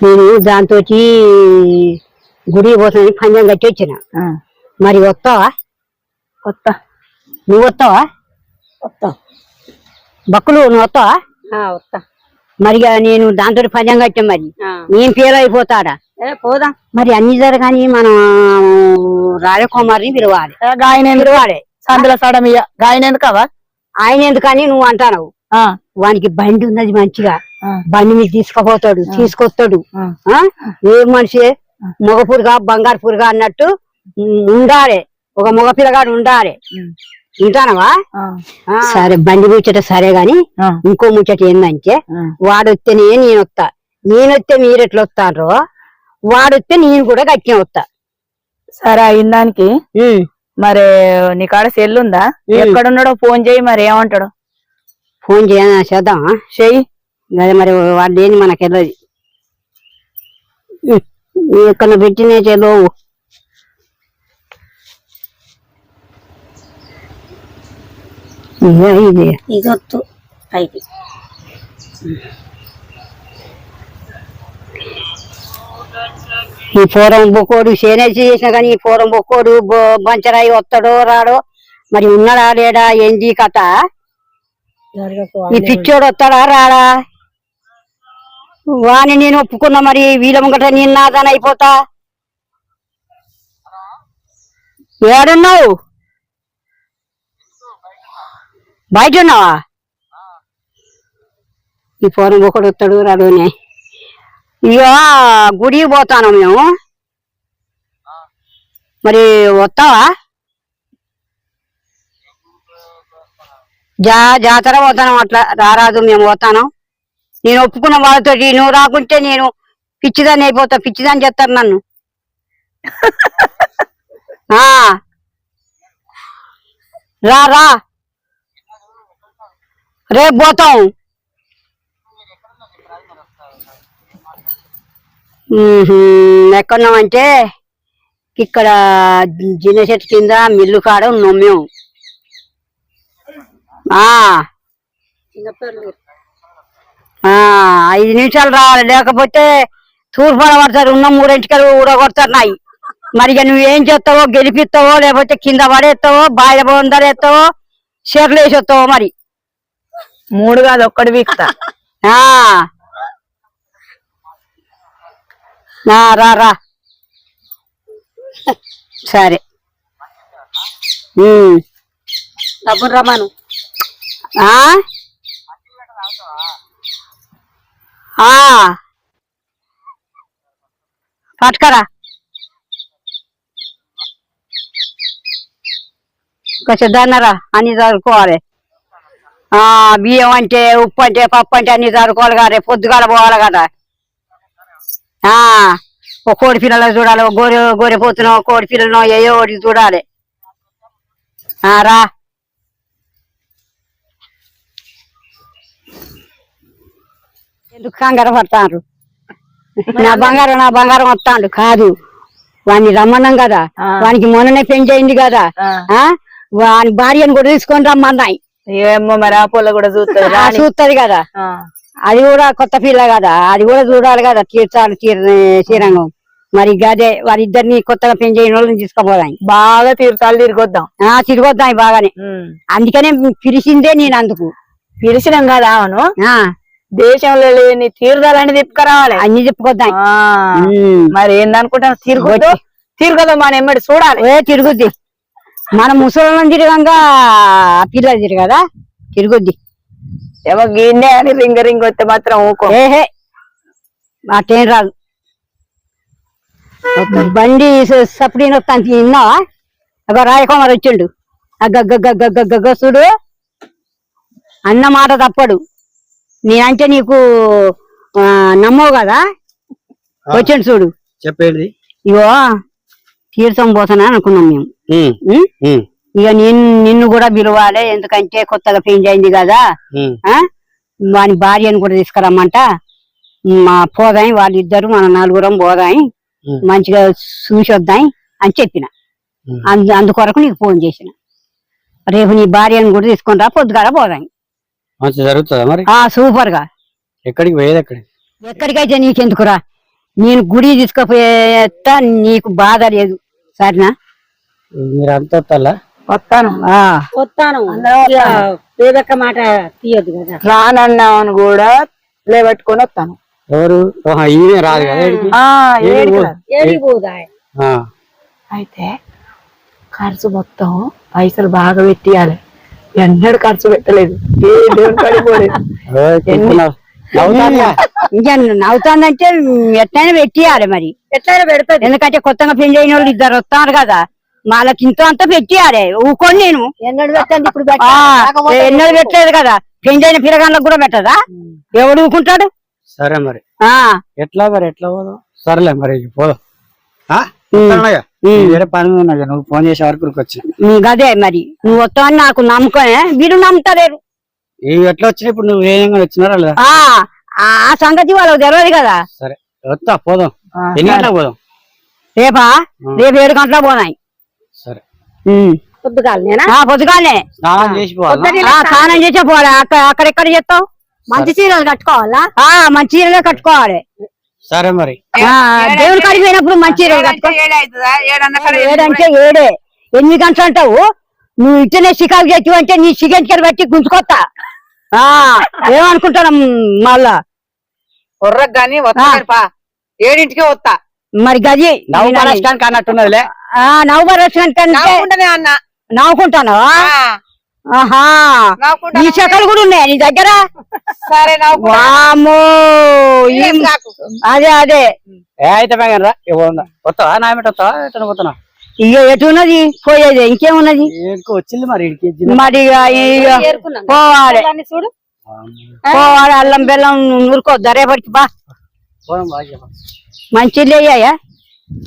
నేను దాంతో గుడి పోతానని పంజం కట్టి వచ్చిన. మరి వస్తావా? కొత్త నువ్వు వస్తావా? కొత్త బక్కులు నువ్వు వస్తావా? వస్తా. మరి నేను దాంతో పంజం కట్టాం మరి. నేను ఫెయిల్ అయిపోతాడా? పోదాం. మరి అన్ని జరగాని మనం రాజకుమారిని పిలవాలి. గాయనేందుకు? పిలవాలి. సందుల సడమియ గాయనేందుకవా ఆయన ఎందుకని నువ్వు అంటావు వానికి బండి ఉన్నది మంచిగా. బండి మీద తీసుకుపోతాడు తీసుకొస్తాడు? ఏ మనిషి? మగ పురుగా బంగారు పురుగా అన్నట్టు ఉండాలి. ఒక మగ పిల్లగాడు ఉండాలి వింటానవా? ఆ, సరే. బండి ముచ్చట సరే గాని ఇంకో ముచ్చట ఏందంటే ఆ. వాడొస్తేనే నేను వస్తా నేనొస్తే మీరు ఎట్లా వస్తారో వాడొస్తే నేను కూడా గట్టిగా వస్తా సరే అయిన దానికి ఉం. మరి నీ కాడ సెల్ ఉందా. ఎక్కడున్నాడో ఫోన్ చేయి మరి ఏమంటాడు? ఫోన్ చేయ చేద్దామా? చెయ్యి. అదే మరి వాడు లేని మనకు వెళ్ళదు ఎక్కడ పెట్టినే చదువు ఇదే. ఇది ఇదొత్తు పైకి. ఈ పూరం బొక్కోడు చేనేసి చేసినా కానీ ఈ పూరం బొక్కోడు బంచరాయి వస్తాడో రాడో మరి ఉన్నాడా లేడా ఏంది కథ? ఈ పిచ్చోడు వస్తాడా? రాడా? వాని నేను ఒప్పుకున్నా మరి వీళ్ళ ముంగట నేను నాదని అయిపోతా. ఏడున్నావు? బయట ఉన్నావా ఈ పూరం ఒకడు వస్తాడు రాడు అని. ఇక గుడికి పోతాను మేము. మరి వస్తావా? జా జాతర పోతాను అట్లా రారాదు మేము పోతాను. నేను ఒప్పుకున్న వాళ్ళతో నువ్వు రాకుంటే నేను పిచ్చిదాన్ని అయిపోతా పిచ్చిదాన్ని చెప్తారు నన్ను. రా రా. రేపు పోతాం. ఎక్కడున్నామంటే ఇక్కడ జిన్న చెట్టు కింద మిల్లు కాడ ఉన్నాం మేము. ఆ ఆ, ఐదు నిమిషాలు రావాలి. లేకపోతే తూర్పు పడతారు ఉన్న మూడింటికలు ఊడగొడతారు నాయి మరి ఇక నువ్వేం చేస్తావో గెలిపిస్తావో లేకపోతే కింద పడేస్తావో బాయిల బొందరేస్తావో చీరలు వేసి వస్తావో మరి. మూడు కాదు ఒక్కడి వీక్తా. రా రా. సరే. డబ్బులు రమ్మను. పట్టుకరా. కొంచెం దన్నరా అన్ని చదువుకోవాలి. బియ్యం అంటే ఉప్పు అంటే పప్పు అంటే అన్ని చదువుకోవాలి కదా రేపు పొద్దుగాల పోవాలి కదా. ఆ. ఒక కోడి పిల్లలు చూడాలి గోరె గోరె పోతున్నావు కోడి పిల్లలను ఏయో ఒకటి చూడాలి. ఆ రా. ఎందుకు కంగారు పడతారు నా బంగారం నా బంగారం వస్తాడు. కాదు. వాడిని రమ్మన్నాం కదా. వానికి మొన్ననే పెళ్ళి అయింది కదా. ఆ. వాని భార్యను కూడా తీసుకొని రమ్మన్నాయి. ఏమో మరి ఆ పొల కూడా చూస్తుంది కదా. అది కూడా కొత్త పిల్ల కదా. అది కూడా చూడాలి కదా. తీర్చాలి తీర శ్రీరంగం. మరి గదే వారిద్దరిని కొత్తగా చేయని వాళ్ళని తీసుకుపోదాం. బాగా తీర్థాలు తిరిగొద్దాం. ఆ తిరిగొద్దాం బాగానే. అందుకనే పిలిచిందే నేను అందుకు. పిలిచినాం కదా అవును. ఆ. దేశంలో లేని తీర్థాలని తిప్పుకురావాలి అన్ని చెప్పుకొద్దాం. మరి ఏందనుకుంటాం తిరుగుతూ తిరగదు మన ఎమ్మడి చూడాలి. ఏ తిరుగుద్ది. మన ముసలం తిరగంగా పిల్లలు తిరగదా? తిరుగుద్ది. ఏమో గిన్నె అని రింగ రింగ్ వస్తే మాత్రం ఊకో. ఏహే అటేం రాదు. బండి సపడిన వస్తాను తిన్నావా? ఒక రాయకుమార్ వచ్చిండు. అగ్గగ్గగ్గగ్గగ్గ చూడు. అన్న మాట తప్పడు. నేనంటే నీకు నమ్మవు కదా? వచ్చిండు చూడు. చెప్పేది? ఇగో తీర్థం పోతానా అనుకున్నాం మేము. ఇక నిన్ను నిన్ను కూడా పిలవాలి ఎందుకంటే కొత్తగా పెళ్ళి అయింది కదా? వాని భార్యను కూడా తీసుకురమ్మంట. మా పోదాం వాళ్ళిద్దరు మన నలుగురం పోదాం ఉమ్. మంచిగా చూసి వద్దాం అని చెప్పిన. అందుకొరకు నీకు ఫోన్ చేసిన. రేపు నీ భార్యను కూడా తీసుకొని రా పొద్దుగాల పోదాం మంచి జరుగుతుందా మరి? ఆ సూపర్గా ఎక్కడికి పోయేది ఎక్కడికి ఎక్కడికైతే నీకెందుకురా? నేను గుడి తీసుకుపోయేస్తా నీకు బాధ లేదు సరేనా? మీరు అంత వస్తాలా వస్తాను ఆ, వస్తాను. పేదక్క మాట తీయద్దు కదా. రానన్నామని కూడా లేబట్టుకొని వస్తాను. ఎవరు? ఈయనే రాదు కదా అయితే ఖర్చు మొత్తం పైసలు బాగా పెట్టియాలి. ఎన్నడూ ఖర్చు పెట్టలేదు. ఏ దేవుని? ఇంకా నవ్వుతానంటే ఎట్లయినా పెట్టియాలి మరి. ఎట్లయినా పెడతాది. ఎందుకంటే కొత్తగా పెళ్ళి అయిన వాళ్ళు ఇద్దరు వస్తారు కదా వాళ్ళకి ఇంత అంతా పెట్టియాలి. ఊకొని నేను. ఎన్నడు పెట్టండి ఇప్పుడు ఎన్నడూ పెట్టలేదు కదా. పెళ్ళి అయిన పిల్లగాళ్ళకు కూడా పెట్టదా? ఎవడు ఊకుంటాడు? సరే మరి. ఆ. ఎట్లా మరి ఎట్లా పోదాం? సరేలే మరి పోదాం. వేరే పని ఉన్నా నువ్వు ఫోన్ చేసే వరకు వచ్చిన. అదే మరి నువ్వు వస్తావని నాకు నమ్మకమే వీరు నమ్ముతలేరు ఇవి ఎట్లా వచ్చినాయి ఇప్పుడు నువ్వు ఏం వచ్చినారా లేదా? ఆ ఆ సంగతి వాళ్ళకి తెలియదు కదా. సరే వస్తా పోదాం. ఎన్ని గంటలకు పోదాం? రేపా? రేపు ఏడు గంటలకు పోనాయి. సరే. పొద్దుగాల నేనా ఆ పొద్దుగానే స్నానం చేసి పోవాలా? స్నానం చేసే పోలే అక్కడ అక్కడెక్కడ చేస్తావు? మంచి చీరలు కట్టుకోవాలా? ఆ మంచి చీరలే కట్టుకోవాలి. సరే మరి. ఆ దేవుని కాడికి పోయినప్పుడు మంచి ఏడంటే ఏడే. ఎనిమిది గంటలు అంటావు? నువ్వు ఇట్టనే షికారు చేసి అంటే నీ సిగంటికలు పెట్టి గుంజుకొత్తా. ఆ ఏమనుకుంటాను మళ్ళా? కొర్రకు గాని వస్తాను పా. ఏడింటికే వస్తా మరి గది నవ్వు అన్నట్టున్నదిలే. ఆ నవ్వు నవ్వుకుంటానే ఆహా ఈ చెక్కలు కూడా ఉన్నాయి నీ దగ్గర? సరే వామో ఏం ఈ- కాకు. అదే అదే. ఏ అయితే ఉందా? వస్తావా? నా ఏమిటి వస్తావా? ఎట్లా పోతున్నా ఇక ఎటున్నది పోయేది ఇంకేమున్నది వచ్చింది మరి ఇడికి మరి పోవాలి. పోవాలి అల్లం బెల్లం నూరుకోద్దా రేపటికి బా. బాగా మంచి అయ్యాయా